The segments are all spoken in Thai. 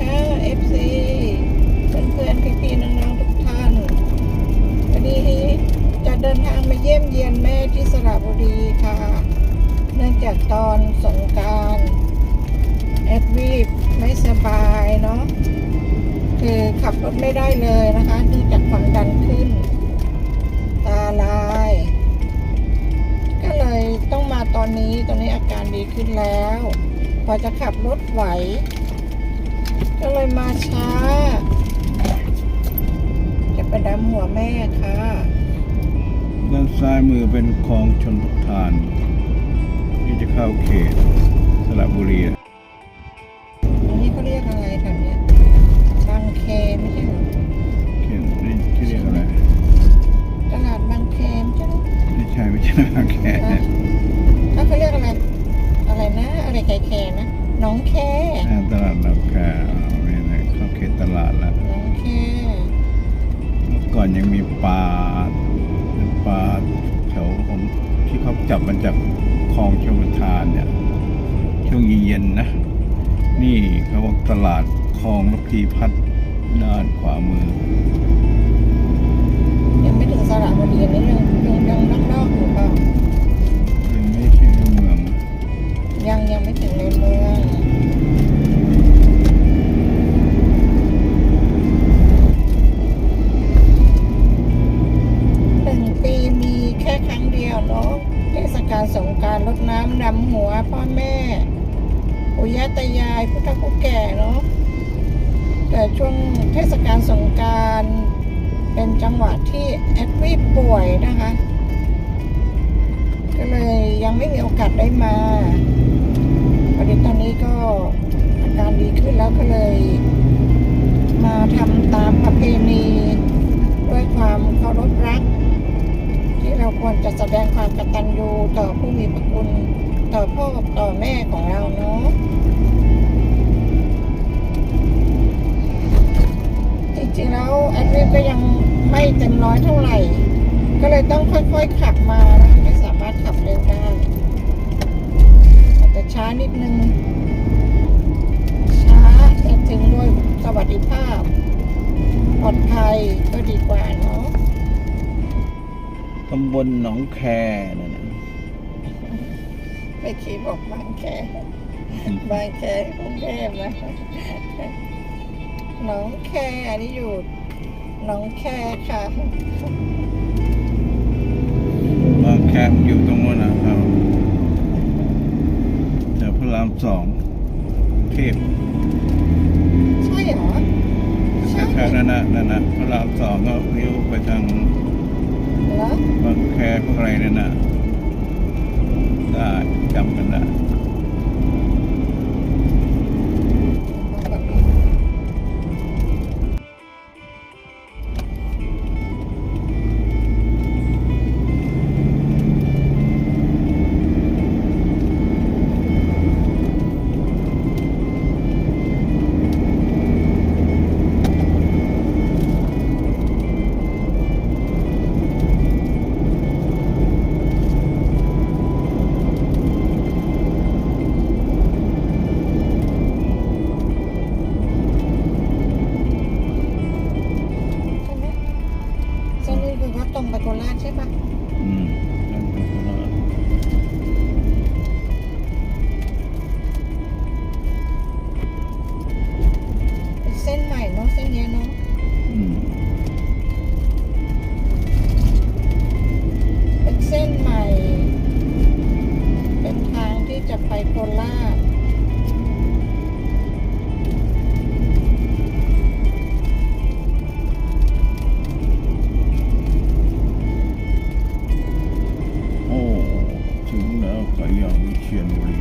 ค่ะ FC เพื่อนๆพี่ๆน้องๆทุกท่านวันนี้จะเดินทางมาเยี่ยมเยียนแม่ที่สระบุรีค่ะ เนื่องจากตอนสงการแอดวีบไม่สบายเนาะคือขับรถไม่ได้เลยนะคะเนื่องจากความดันขึ้น ตาลาย ก็เลยต้องมาตอนนี้ตอนนี้อาการดีขึ้นแล้ว พอจะขับรถไหว ก็เลยมาช้า จะไปดำหัวแม่ค่ะ ด้านซ้ายมือเป็นคลองชนประทาน ที่จะเข้าเขตสระบุรี อก่อนยังมีปลาเป็นปลาแถวของที่เขาจับมาจากคลองชลประทานเนี่ยช่วงเย็นๆนะ นี่เขาบอกตลาดคลองระพีพัฒน์ด้านขวามือ ยังไม่ถึงสระบุรีนี่ยังยังยังนอกๆอยู่เปล่ายังไม่ใช่ในเมือง ยังยังไม่ถึงในเมือง ยังไม่มีโอกาสได้มาพอดีตอนนี้ก็อาการดีขึ้นแล้วก็เลย มาทำตามประเพณีด้วยความเคารพรัก ที่เราควรจะแสดงความกตัญญูต่อผู้มีพระคุณต่อพ่อต่อแม่ของเราเนาะจริงๆแล้วแอดมินก็ยังไม่เต็มร้อยเท่าไหร่ ก็เลยต้องค่อยๆขับมานะคะไม่สามารถขับเร็วได้อาจจะช้านิดนึง ช้าแต่ถึงด้วยสวัสดิภาพ ปลอดภัยก็ดีกว่าเนาะตำบลหนองแคนั่นนะไปขี่บอกบางแคบางแคกรุงเทพนะหน้องแคอันนี้อยู่หน้องแคค่ะบาง แคมอยู่ตรงนู้นนะครับแถวพระรามสองเทพใช่เหรอใช่แถวๆนั้นนะนั่นนะพระรามสองก็เลี้ยวไปทางเหรอบางแคพวกอะไรนั่นนะ แล้วก็ยังวิเชียรบุรี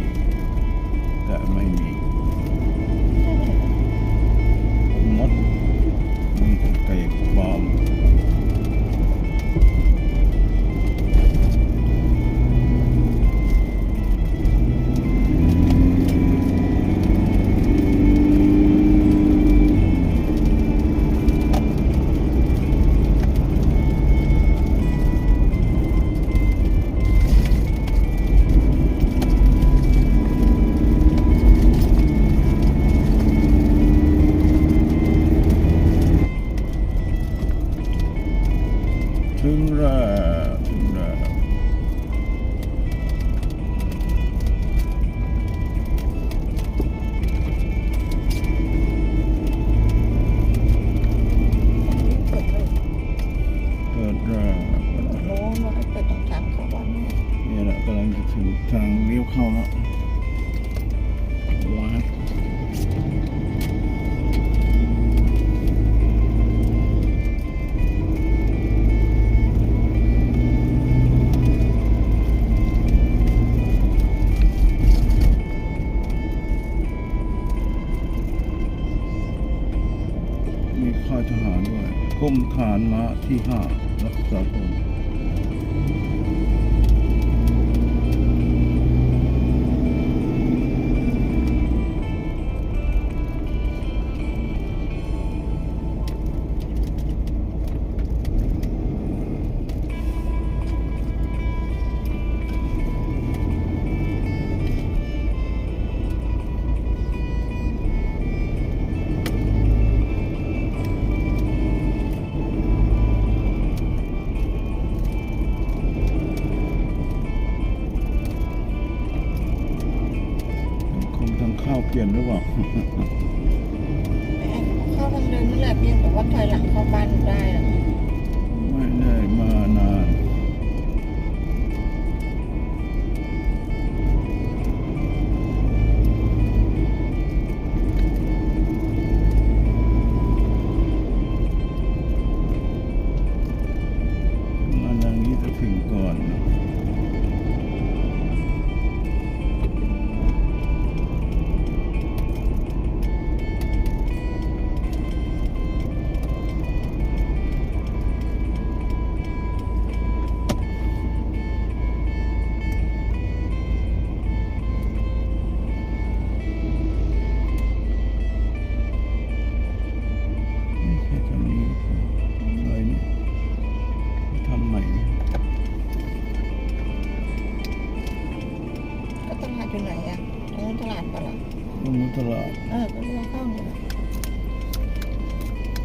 แต่ไม่มีานม้าที่ห้ารักษาพงศ์ คงทางเข้าเปลี่ยนหรือเปล่าแม่เข้าทางเดินนี่แหละเพียงแต่ว่าถอยหลังเข้าบ้านได้อะไม่ได้มานาน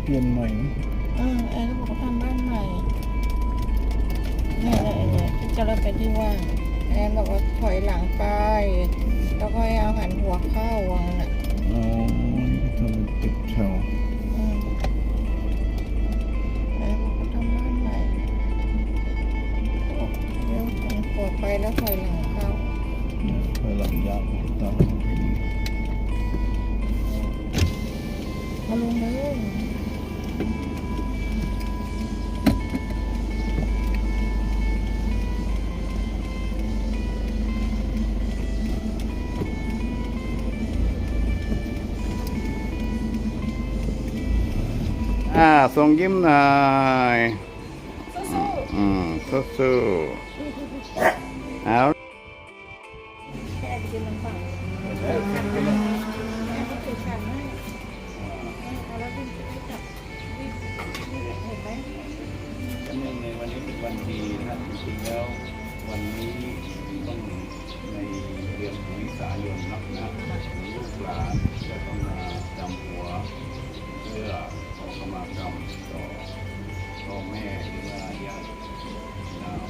เปลี่ยนใหม่นะเออแอนก็บอกว่าทำบ้านใหม่เนี่ยเนี่ยเนี่ยที่จะเริ่มเป็นที่ว่างแอนบอกว่าถอยหลังไป แล้วก็ให้เอาหันหัวเข้าวางน่ะ อ่าส่งยิ้มหน่อยสู้อืมสู้ๆเอาๆแค่กินลำบากแอนก็เคยขันให้เอาแล้ววิ่งไปจับวิ่งเห็นไหมเนื่องในวันนี้เป็นวันดีนะครับจริงๆแล้ววันนี้ต้องในเดือนของวิสายนนับนะลูกหลานจะต้องมาจำหัวเพื่อ ขมากรรมต่อพ่อแม่หรือว่าญาตินาม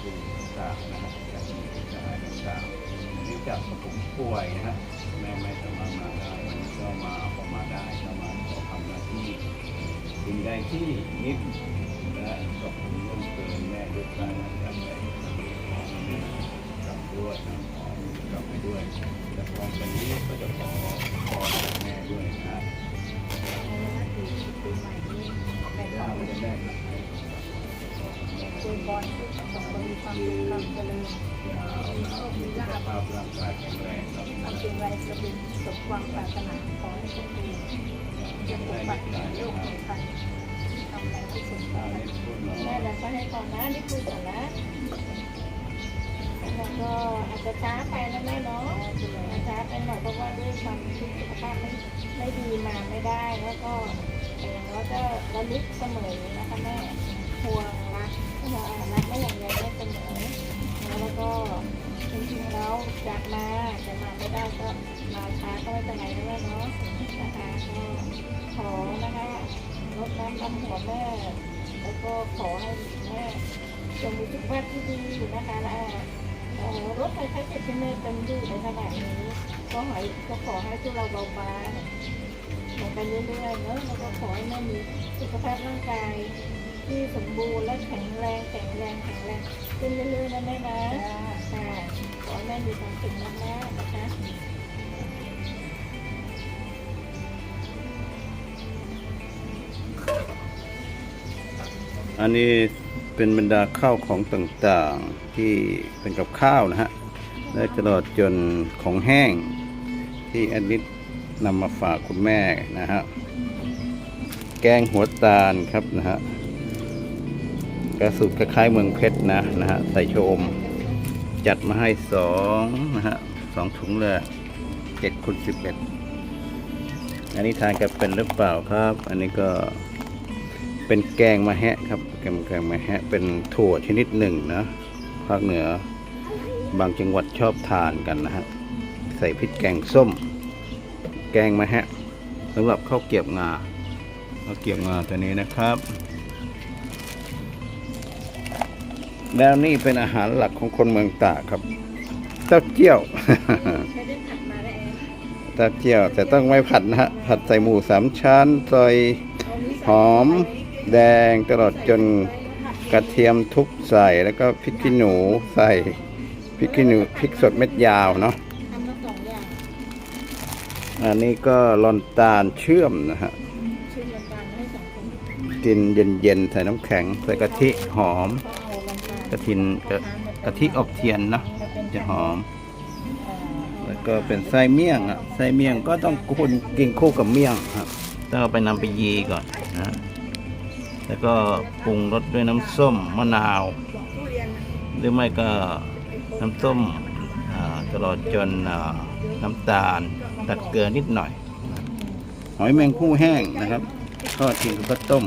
คุณต่างนะครับจากมีสหายต่างๆวันนี้จากผมป่วยนะฮะแม่ไม่สามารถมาได้วันนี้ก็มาขอมาได้ก็มาขอทำหน้าที่สิ่งใดที่นิดและก็ผมร่วมเกินแม่ด้วยกันนะครับแต่กลับด้วยน้ำหอมกลับไปด้วยแต่พร้อมกันนี้ก็จะขอพรจากแม่ด้วยนะ ถ้าไม่ได้แม่ครับคุยบอลคุยสองคนมีความสุขความเจริญยาวนะสุขภาพร่างกายแข็งแรงครับทำสิ่งใดสำเร็จสมความปรารถนาขอให้โชคดีจะปกปักโลกของใครทำอะไรให้สมความถ้าเล่นพูดหน่อยแม่เดี๋ยวก็ให้ก่อนนะนี่คุยก่อนนะแล้วก็อาจจะช้าไปนะแม่เนาะช้าไปหน่อยเพราะว่าด้วยความที่สุขภาพไม่ไม่ดีมาไม่ได้แล้วก็ แต่อย่างน้อยก็ระลึกเสมอนะคะแม่ห่วงรักรักไม่อย่างใดไม่เสมอแล้วก็จริงๆแล้วอยากมาแต่มาไม่ได้ก็มาช้าก็ไม่เป็นไรนะแม่เนาะนะคะก็ขอนะคะรดน้ำดำหัวแม่ แล้วก็ขอให้แม่จะมีสุขภาพที่ดีนะคะและรถไฟฟ้าเจ็ดที่แม่เป็นอยู่ในขณะนี้ก็ขอให้ก็ขอให้พวกเราเบาบาง ไปเรื่อยๆเนอะแล้วก็ขอให้แม่มีสุขภาพร่างกายที่สมบูรณ์และแข็งแรงแข็งแรงแข็งแรงขึ้นเรื่อยๆนะแม่นะค่ะขอให้แม่มีความสุขมากๆนะคะอันนี้เป็นบรรดาข้าวของต่างๆที่เป็นกับข้าวนะฮะและตลอดจนของแห้งที่แอดมิด นำมาฝากคุณแม่นะฮะแกงหัวตาลครับนะฮะกระสุดคล้ายๆเมืองเพชรนะนะฮะใส่โชม จัดมาให้สองนะฮะสองถุงเลยเจ็ดคูณสิบเอ็ดอันนี้ทานกันเป็นหรือเปล่าครับ อันนี้ก็เป็นแกงมะแฮะครับแกงแกงมะแฮะเป็นถั่วชนิดหนึ่งนะภาคเหนือบางจังหวัดชอบทานกันนะฮะใส่พริกแกงส้ม แกงมะแฮะสำหรับข้าวเกียบงาข้าวเกียบงาตัวนี้นะครับ แล้วนี่เป็นอาหารหลักของคนเมืองตากครับเต้าเจี้ยวเต้าเจี้ยว แต่ต้องไม่ผัดนะฮะผัดใส่หมูสามชั้นซอยหอมแดงตลอดจนกระเทียมทุบใส่แล้วก็พริกขี้หนูใส่พริกขี้หนูพริกสดเม็ดยาวเนาะ อันนี้ก็ลอนตาลเชื่อมนะฮะชื่อลำตาลให้สองคนกินเย็นๆใส่น้ำแข็งใส่กะทิหอมเขาเอาลำตาลกะทินกะกะทิอบเทียนเนาะจะหอมแล้วก็เป็นไส้เมี่ยงอะไส้เมี่ยงก็ต้องคุณกินคู่กับเมี่ยงครับต้องเอาไปนำไปยีก่อนนะแล้วก็ปรุงรสด้วยน้ำส้มมะนาว หรือไม่ก็น้ำส้มอ่าตลอดจนอ่า น้ำตาลตัดเกลือนิดหน่อย หอยแมงผู้แห้งนะครับทอดกินกับข้าวต้ม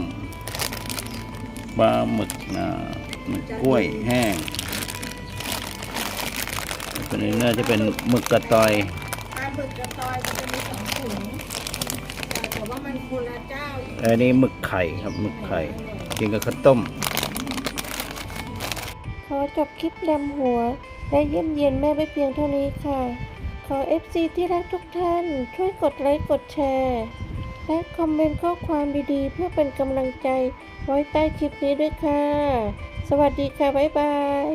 ปลาหมึกอ่าหมึกกล้วยแห้งตัวนี้น่าจะเป็นหมึกกระตอยปลาหมึกกระตอยมันจะมีสองถุงแต่ว่ามันคนละเจ้าอันนี้หมึกไข่ครับหมึกไข่กินกับข้าวต้มขอจบคลิปดำหัว และเยี่ยมเยียนแม่ไปเพียงเท่านี้ค่ะ ขอ FC ที่รักทุกท่าน ช่วยกดไลค์กดแชร์ และคอมเมนต์ข้อความดีๆ เพื่อเป็นกำลังใจไว้ใต้คลิปนี้ด้วยค่ะ สวัสดีค่ะ บ๊ายบาย